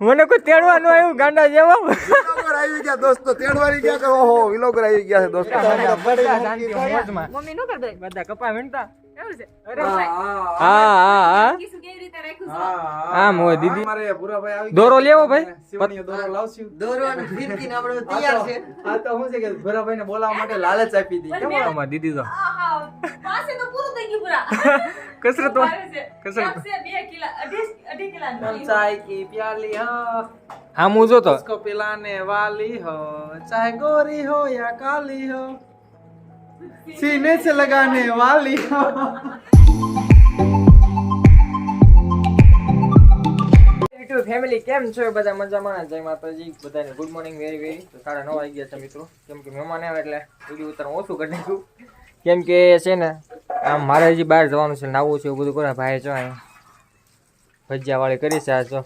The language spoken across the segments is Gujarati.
મને કોઈ તેડવા ન આવ્યું ગાંડા જેવો? આવી ગયા દોસ્તો તેડવાની ગયા છે ઓહો વિલોગર આવી ગયા છે દોસ્તો મમ્મી નું કરી બધા કપા વીણતા હા હા. હા ભૂરાભાઈ દોરો લેવો ભાઈ. દોરો લાવશું. આપણે તૈયાર છે. આ તો શું છે કે ભૂરાભાઈને બોલાવવા માટે લાલચ આપી દીધી. કેમ દીદી તો? પાસે તો પૂરું થઈ ગયું પૂરા કસરત તો ભારે છે. કસરત. કાપ છે, બે કિલા અઢી અઢી કિલાનું થયું. ચાય કી પ્યાલી હો હા હું જોતો उसको पिलाने वाली हो चाहे गोरी हो या काली हो सीने से लगाने वाली हो યુટ્યુબ ફેમિલી કેમ છો બધા મજામાં જય માતાજી બધાને ગુડ મોર્નિંગ વેરી વેરી તો સાડા નવ વાગી ગયા છે મિત્રો કેમ કે મહેમાન આવે એટલે વિડીયો ઉતારવાનું ઓછું કરી નાખ્યું કેમ કે છે ને, આમ મારે હજી બહાર જવાનું છે, નાવું છે, એવું બધું કરે, ભાઈ જો અહીં ભજીયા વાળી કરી છે આ જો,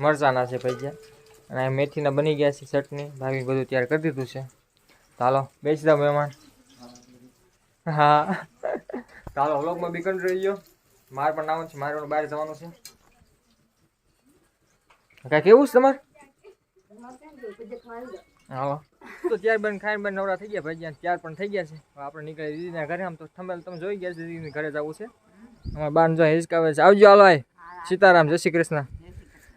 મરચાના છે ભજીયા. અને આ મેથીના બની ગયા છે, ચટણી ભાભી બધું તૈયાર કરી દીધું છે. ચાલો, બેસી દઉં મહેમાન. હા. ચાલો, વ્લોગમાં બી રહી ગયો. મારે પણ નાવું છે, મારે પણ બહાર જવાનું છે. કાંઈ કેવું છે તમારે? હાલો. તો ત્યાર બન ખાઈને બન નવરા થઈ ગયા, ભાઈ ત્યાર પણ થઈ ગયા છે. આપણે નીકળી દીદીના ઘરે. આમ તો થંબેલ તમે જોઈ ગયા છે દીદીની ઘરે જવું છે. અમારે બાન જો હિસકાવે છે. આવજો, હાલો આય સીતારામ, જય શ્રી કૃષ્ણ.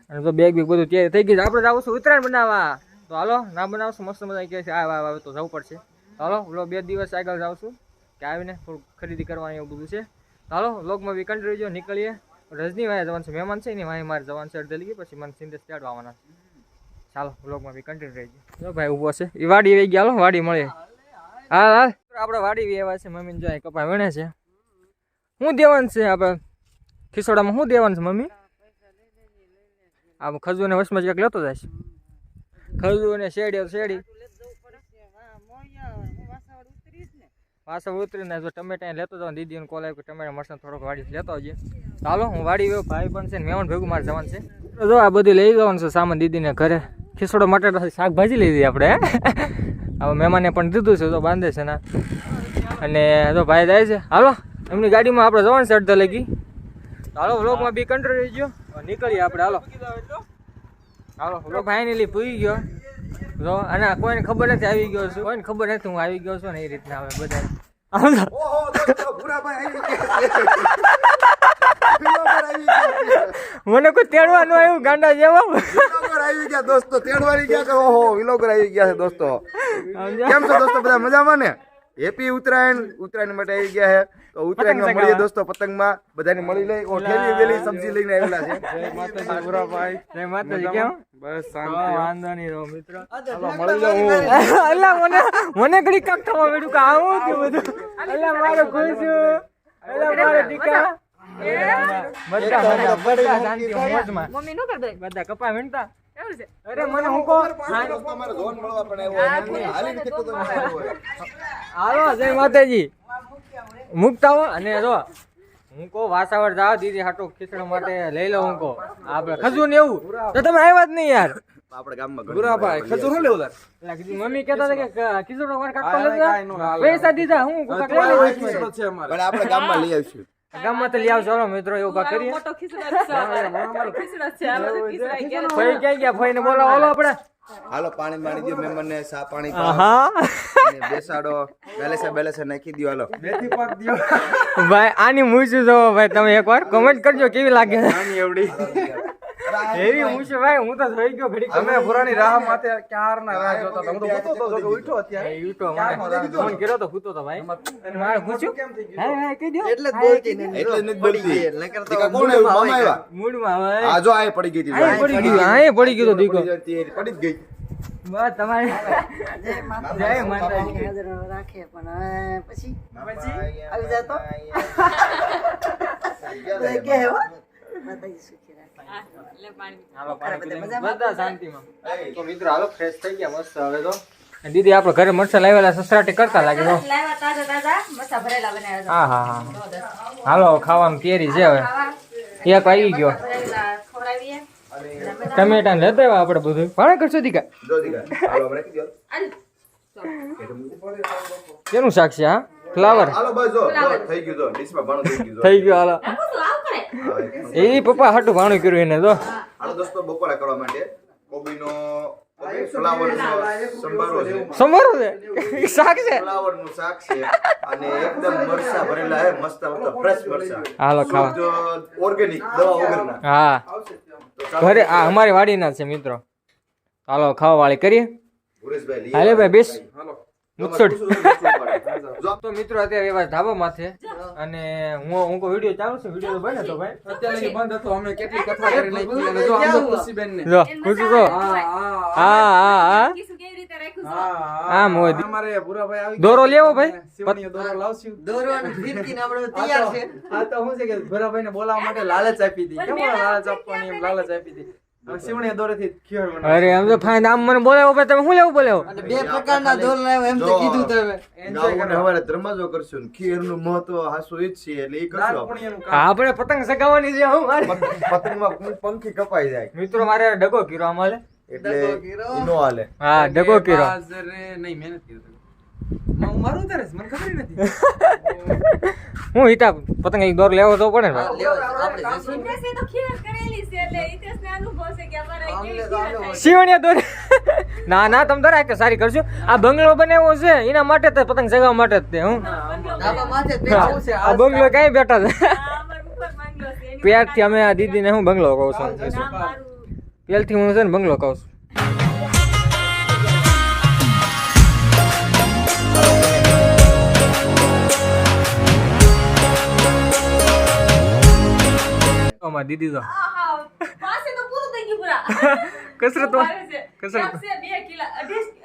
અને તો બેગ બેગ બધું તૈયાર થઈ ગયું આપણે જવું છું ઉત્તરાયણ બનાવવા. તો હાલો, ના બનાવશું, મસ્ત મજા કહે છે. આ આવે તો જવું પડશે. હાલો ઓલો બે દિવસ આગળ જાઉં છું. કે આવીને થોડું ખરીદી કરવાની એવું બધું છે. હાલો, લોકમાં બી કંટ્રી જો નીકળીએ. રજની વાય જવાનું છે, મહેમાન છે ને વાય મારે જવાનું છે અડધે લીધી પછી મને સિંદેશ આવવાના છે. ચાલો વ્લોગમાં બી કન્ટિન્યુ રહી જો ભાઈ ઊભો છે. એ વાડી આવી ગયા વાડી મળે. હા હા આપણે વાડી વ્યવહાર છે, મમ્મીને જો કપા વણે છે. શું દેવાનું છે આપણે ખીસોડામાં શું દેવાનું છે, મમ્મી? આ ખજૂર ને વસમાં ક્યાંક લેતો જાય ખજૂર ને શેડી શેડી. પાછળ ઉતરીને જો ટમેટા લેતો જાવ દીદીને કોલ આવ્યો કે ટમેટા મરચાં થોડોક વાડી લેતો આવજે. ચાલો, હું વાડી ભાઈ પણ છે મહેમાન ભેગું મારે જવાનું છે. જો આ બધું લઈ જવાનું છે સામાન દીદીને ઘરે. ખીસડો માટે શાકભાજી લીધી આપણે હવે મહેમાને પણ દીધું છે તો બાંધે છે ના. અને જો ભાઈ જાય છે. હાલો, એમની ગાડીમાં આપણે જવાનું છે અડધા લગી. હાલો, વ્લોગમાં બી કંટ્રોલ રહી ગયો. નીકળીએ આપણે, હાલો. હાલો, વ્લોગ ફાઇનલી પૂરી ગયો. જો, અને કોઈને ખબર નથી આવી ગયો છું કોઈને ખબર નથી હું આવી ગયો છું ને એ રીતના હવે બધા મને કોઈ તેડવા ન આવ્યું ગાંડા જેવો? આવી ગયા દોસ્તો તેડવાની ગયા છે. ઓહો વિલોગર આવી ગયા છે દોસ્તો. કેમ છો દોસ્તો બધા મજામાં ને? હેપી ઉત્તરાયણ ઉત્તરાયણ માટે આવી ગયા છે. તો ઉત્તરાયણમાં મળીએ દોસ્તો પતંગમાં બધાને મળી લઈ. ઓઠેલી વેલી સબ્જી લઈને આવેલા છે. જય માતાજી ભૂરાભાઈ જય માતાજી કેમ? બસ હા, વાંધો નહીં રહો મિત્ર. મળી જાઉં અલ્લા મને મને ઘડી કાક થવા મળ્યું કે આવું થયું બધું? અલ્લા મારો ખુશ અલ્લા મારો દીકરા. બધા બધા બધા શાંતિ મોજમાં. મમ્મી નું કરી દે. બધા કપા વીણતા એવું છે. અરે મને હું કહો? દોસ્તો અમારે મળવા પણ આવ્યો હાલીને કેટલું તો હાલો જય માતાજી. મુકતા હો અને જો હું કહું વાસાવર જાવ દીદી હાટો ખીચડો માટે લઈ લો હું કહું. આપણે ખજૂર ને એવું? તો તમે આવ્યા જ નહીં યાર. આપણા ગામમાં ઘણી ખજૂર શું લેવું તાર? પેલા કીધું મમ્મી કહેતા હતા કે ખીચડો કાઢતો લેતા. પૈસા દીધા હું ખીચડો છે અમારે. પણ આપણે ગામમાં લઈ આવીશું. ગામમાં તો લઈ આવજો ચાલો મિત્રો એવું બા કરીએ. મોટો ખીચડો છે. ફઈ ક્યાં ગયા? ફઈને બોલાવો હાલો આપણે. હાલો પાણી પાણી દો ને સા પાણી હા બેસાડો. બેલેસે બેલેસે નાખી દો હાલો. બેથી પાક દો ભાઈ આની મૂછું જો ભાઈ તમે એકવાર કમેન્ટ કરજો કેવી લાગે? આની એવડી. એવી મૂછું ભાઈ હું તો જોઈ ગયો ઘડી અમે પુરાણી રાહ માથે ક્યાર ના રાહ જોતા હતા? હું તો ઉઠો તો કે ઉઠ્યો અત્યારે. એ યુટ્યુબ મને. ફોન કર્યો તો ઉઠો તો ભાઈ. મારે પૂછ્યું કેમ થઈ ગયું? હા હા કહી દો એટલે બોલતી નહીં એટલે નથી બોલતી. નકર તો કોણ મામા આવ્યા. મૂડમાં હવે આ જો આય પડી ગઈ હતી આ પડી ગયું આય પડી ગઈ. તો દીકો. પડી જ ગઈ. બસ તમારે જય માતાજી. જય રાખે પણ પછી? પછી? આવી જતો? કે સુખી રાખે બધા શાંતિમાં તો મિત્રો હાલો ફ્રેશ થઈ ગયા મસ્ત હવે તો દીદી આપણે ઘરે મરચા લાવેલા સસરાટી કરતા લાગે તો લાવ્યા તાજા તાજા મસા ભરેલા બનાવ્યા છે. હા હા હા હાલો ખાવાનું કેરી છે હવે એક આવી ગયો ટમેટા ને લેતા આવ્યા આપણે બધું ભાડે કરશો દીકા. કેનું શાક છે હા ફ્લાવર હાલો બસ જો જો, થઈ ગયું જો ડીશમાં ભાણું થઈ ગયું જો. થઈ ગયો હાલો. એ પપ્પા હાટું ભાણું કર્યું એને તો હાલો દોસ્તો બપોરા કરવા માટે કોબીનો સંભારો છે. સંભારો છે? શાક છે? શાક છે અને એકદમ મરચા ભરેલા હે મસ્ત મસ્ત ફ્રેશ મરચા. હાલો ખાવા. ઓર્ગેનિક દવા વગરના. હા. તો ઘરે આ અમારી વાડીના છે મિત્રો. હાલો ખાવા વાળી કરીએ હાલે ભાઈ બેસ. હાલો. જો, તો મિત્રો અત્યારે એવા ધાબા માથે અને હું હું કોઈ વીડિયો ચાલુ છે? વીડિયો તો બને તો ભાઈ. અત્યારે બંધ હતો અમે કેટલી કથા કરી નાખી અને જો આમ તો ખુશીબેન ને જો ખુશ છો હા હા હા. હા હા? હા. હા, આવી દોરો લેવો ભાઈ? દોરો લાવશું. દોરવાનું ફીરકીને આપણે આ તૈયાર તો- છે. આ તો શું છે કે ભૂરાભાઈ ને બોલાવવા માટે લાલચ આપી હતી કેમ લાલચ આપવાની એમ લાલચ આપી હતી ખીર અરે એમ તો ફાઈન આમ મને બોલાવો ભાઈ તમે શું લેવું બોલાવો? અને બે પ્રકારના દોર લાવ્યો એમ તો કીધું તમે. ગાઉને હવારે ધર્માજો કરશું ને ખીરનું મહત્વ હાસુ ઈ જ છે એટલે ઈ કરશું આપણે. પતંગ સગાવવાની છે હું મારે. પત- પતંગમાં પંખી કપાઈ જાય. મિત્રો મારે ડગો કીરો અમારે એટલે ડગો કીરો. ઈ નો હાલે. હા ડગો કીરો. બાજરે નહીં મહેનત કરી તમે. હું મારું ઉતારે મને ખબર નથી. હું હિતા પતંગ એક દોર લેવો તો પડે ને. તો તો. શિવણિયા દોર ના ના તમે તારા કે સારી કરજો આ બંગલો બનાવ્યો છે એના માટે તો પતંગ સગાવવા માટે જ તે હું. આ બંગલો ક્યાંય બેઠા છે? આ અમારો ઉપર બંગલો છે એની પેટથી અમે આ દીદીને હું બંગલો કહું છું. પેલથી હું છે ને બંગલો કહું છું. અમાર દીદી તો પાસે તો પૂરું થઈ ગયું પૂરા. કસરત. કસરત. બે કિલા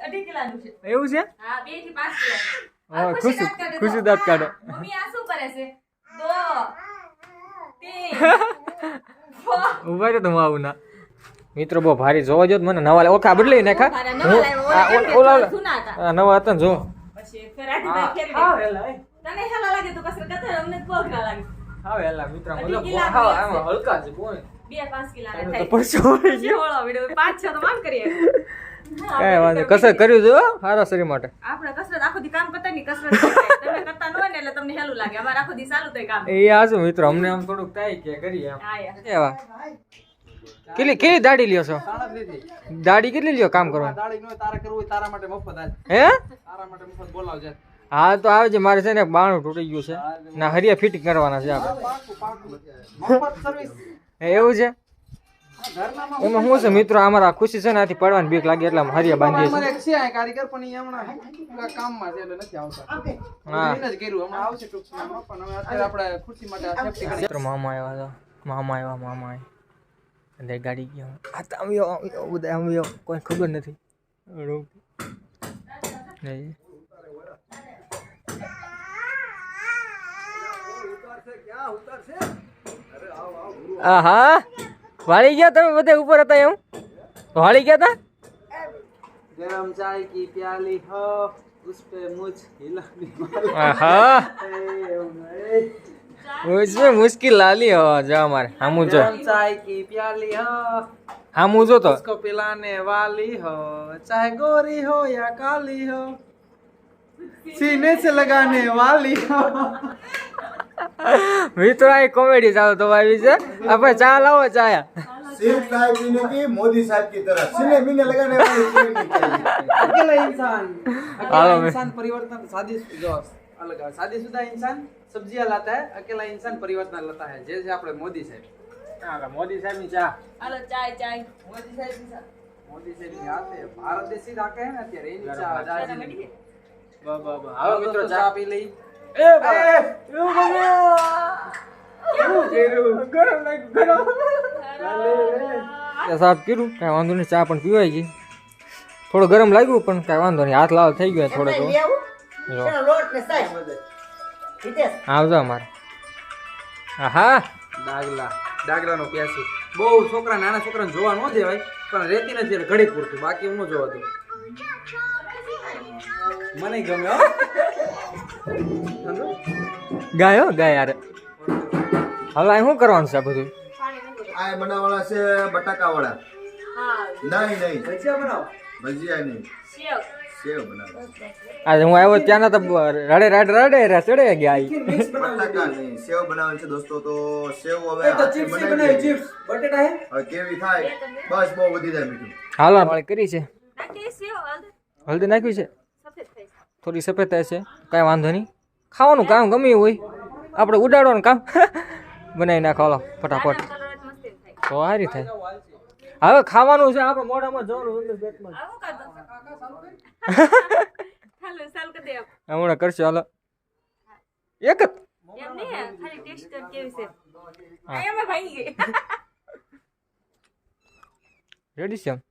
અઢી કિલાનું છે. એવું છે? હા બેથી પાંચ કિલા. ખુશી- ખુશી. દાંત કાઢે. મમ્મી આ શું કરે છે? દો ઊભા છે આવું ના. મિત્રો બહુ ભારી જોવા જો મને નવા ઓખા બદલી નાખા હું- ઓલા નવા હતા જો. પછી ફેરાથી ભાઈ ફેરવી. તને હેલા લાગે તો કસરત કરતા અમને તો બહુ લાગે. હા વેલા મિત્ર મતલબ હા, આમાં હલકા છે બોય બે પાંચ કિલા તો પરસો વળી પછી ગયો. ઓળો વિડિયો પાંચ છ તો માન કરીએ. કાંઈ વાંધો. કસરત કર્યું છે હો, સારા શરીર માટે. આપણે કસરત આખો દી કામ કરતા ની કસરત તમે કરતા ન હોય ને એટલે તમને હેલું લાગે. અમારે આખો દી ચાલુ થાય કામ. એ આજો મિત્રો અમને આમ થોડુંક થાય કે કરીએ એવા. કેટલી કેટલી દાઢી લ્યો છો? દાડી દાઢી કેટલી લ્યો કામ કરવા? દાઢી નો તારે કરવું હોય તારા માટે મફત. હે? તારા માટે મફત બોલાવજે. હા તો આવે છે મારે છે ને બાણું તૂટી ગયું છે ના હરિયા ફિટિંગ કરવાના છે આપણે પાકું, પાકું. મફત સર્વિસ. હે, એવું છે એમાં શું છે મિત્રો અમારા ખુશી છે ને આથી પડવાની બીક લાગે એટલે હરિયા બાંધીએ છીએ છે કારીગર પણ હમણાં કામમાં છે એટલે નથી આવતા હા એને જ કર્યું હમણાં આવશે ટૂંક સમયમાં પણ હવે અત્યારે આપણે ખુરશી માટે આ safety કરી મિત્રો મામા આવ્યા હતા મામા આવ્યા મામા આવ્યા અંદર ગાડી ગયો આ તો આવ્યો આવ્યો બધા આવ્યો કોઈ ખબર નથી वाली गया था बते ऊपर आता हूँ वाली गया था? गरम चाय की प्याली हो उस पे मुझ हिला दी आहा। उसमें मुश्किल लाली हो जा हमारे हम उजो। गरम चाय की प्याली हो हम उजो तो। उसको पिलाने वाली हो चाहे गोरी हो या काली हो। सीने से लगाने वाली हो। મિત્રો આ કોમેડી ચાલુ તો આવી આપણે ચા લાવો ચા. મોદી સાહેબ ઇન્સાન. અકેલા લાતા અકેલા ઇન્સાન પરિવર્તન લાતા જે છે આપણે મોદી સાહેબ. મોદી સાહેબની ચા. હાલો ચાય ચાય. મોદી સાહેબ મોદી ભારત દેશી રાખે અત્યારે ચા પી લઈ. એ ભાઈ. એવું ગમ્યો ગરમ લાગ્યું ગરમ. સાહેબ કીધું કાંઈ વાંધો નહીં ચા પણ પીવાય ગઈ. થોડું ગરમ લાગ્યું પણ કાંઈ વાંધો નહીં. હાથ લાલ થઈ ગયો થોડો આવજો અમારે. હા ડાગલા. ડાગલાનો પ્યાસી બહુ છોકરા નાના છોકરાને જોવા ન દેવાય પણ રેતી નથી ઘડી પૂરતું. બાકી હું જોવા દઉં. મને ગમે હો ગાયો? ગાય યાર. હવે અહીં શું કરવાનું છે આ બધું? આ બનાવવાના છે બટાકા વડા નહીં નહીં. ભજીયા બનાવો. ભજીયા નહીં. સેવ. બનાવો આજે હું આવ્યો ત્યાંના તો રડે રડે રડે રે ચડે ગયા બટાકા નહીં. સેવ બનાવવાની છે દોસ્તો તો સેવ હવે બનાવી. હવે કેવી થાય? બસ બહુ વધી જાય મીઠું. હાલો આપણે કરી છે. નાખી સેવ હળદર હલ્દી નાખ્યું છે. થોડી સફેતા છે. કાંઈ વાંધો નહીં. ખાવાનું કામ ગમે હોય. આપણે ઉડાડવાનું કામ. બનાવી નાખો હાલો ફટાફટ. તો સારી થાય. હવે ખાવાનું છે આપણે મોઢામાં જવાનું અંદર પેટમાં. હમણાં કરશે હાલો. એક જ? રેડી છે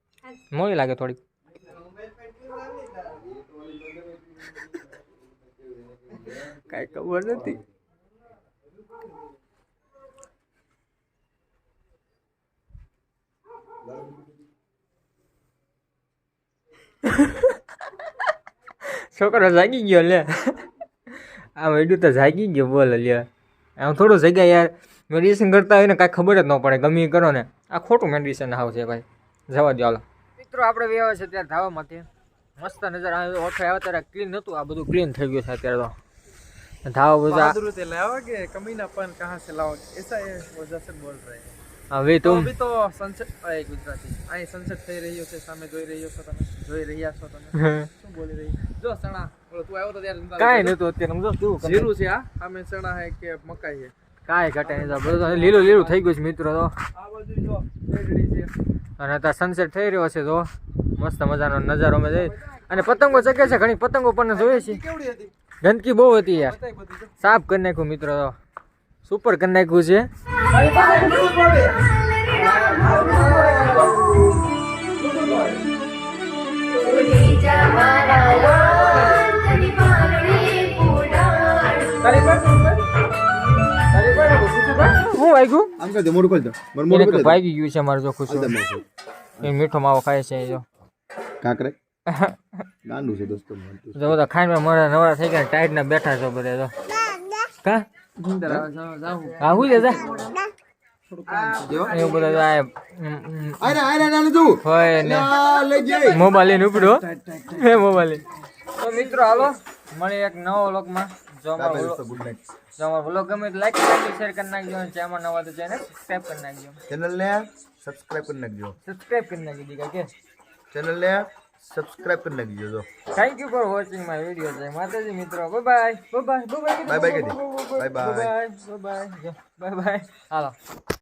મોડી લાગે થોડીક. કાંઈ ખબર નથી. છોકરો જાગી ગયો લે. આ વેડું તો જાગી ગયો, બોલ લે. આમ થોડું જગ્યા યાર મેડિસિન કરતા હોય ને કાંઈ ખબર જ ન પડે, ગમે કરો ને. આ ખોટું મેડિસિન હાવ છે ભાઈ. જવા દો મિત્રો, આપણે વ્યવસ્થિત ત્યારે ધાવામાંથી મસ્ત નજર. આવે ઓઠે આવે ત્યારે ક્લીન નતું આ બધું ક્લીન થઈ ગયું છે અત્યારે તો. ધાવા બધા બહાદુર તે લાવા કે કમી ના પન કહા છે લાવો? એસા એ વજહ સે બોલ રહે. હવે તો. અભી તો સનસેટ આય ગુજરાતી. આય સનસેટ થઈ રહ્યો છે સામે જોઈ રહ્યો છો તમે. જોઈ રહ્યા છો તમે. શું બોલી રહી? જો સણા બોલો તું આવ્યો તો ત્યારે કાઈ નતું અત્યારે. સમજો શું જીરું છે આ? સામે સણા હે કે મકાઈ હે? કાંઈ ઘટે નહીં. બધું લીલું લીલું થઈ ગયું છે મિત્રો તો. આ બાજુ જો છે. અને ત્યાં સનસેટ થઈ રહ્યો છે તો. મસ્ત મજાનો નજારો અમે જઈ. અને પતંગો ચગે છે ઘણી પતંગો પણ જોઈએ છે ગંદકી બહુ હતી યાર. સાફ કરી નાખ્યું મિત્રો. સુપર કરી નાખ્યું છે. હું વાગ્યું? ભાગી ગયું છે મારે જો ખુશું એ મીઠો માવો ખાય છે જો. કાકરે? ગાંડું છે દોસ્તો તો. જો બધા ખાઈને મોડા નવરા થઈ ગયા ટાઈટ ના બેઠા છો બધા તો કા? હા હું જા. તું મોબાઈલ ઉપડ્યો હે મોબાઈલ તો મિત્રો હાલો મળી એક નવો લોકમાં જો અમારો vlog- ગુડ નાઇટ જો અમારો વ્લોગ ગમે તો લાઈક કરી શેર કરી નાખજો અને ચેનલ નવા તો ચેનલ સબસ્ક્રાઇબ કરી નાખજો. ચેનલ ને સબસ્ક્રાઇબ કરી નાખજો. સબસ્ક્રાઇબ કરી નાખી દીધા કે? ચેનલ ને સબસ્ક્રાઇબ કરી નાખજો જો thank you for watching my video જય માતાજી મિત્રો bye bye bye bye bye bye bye. Bye bye bye bye હાલો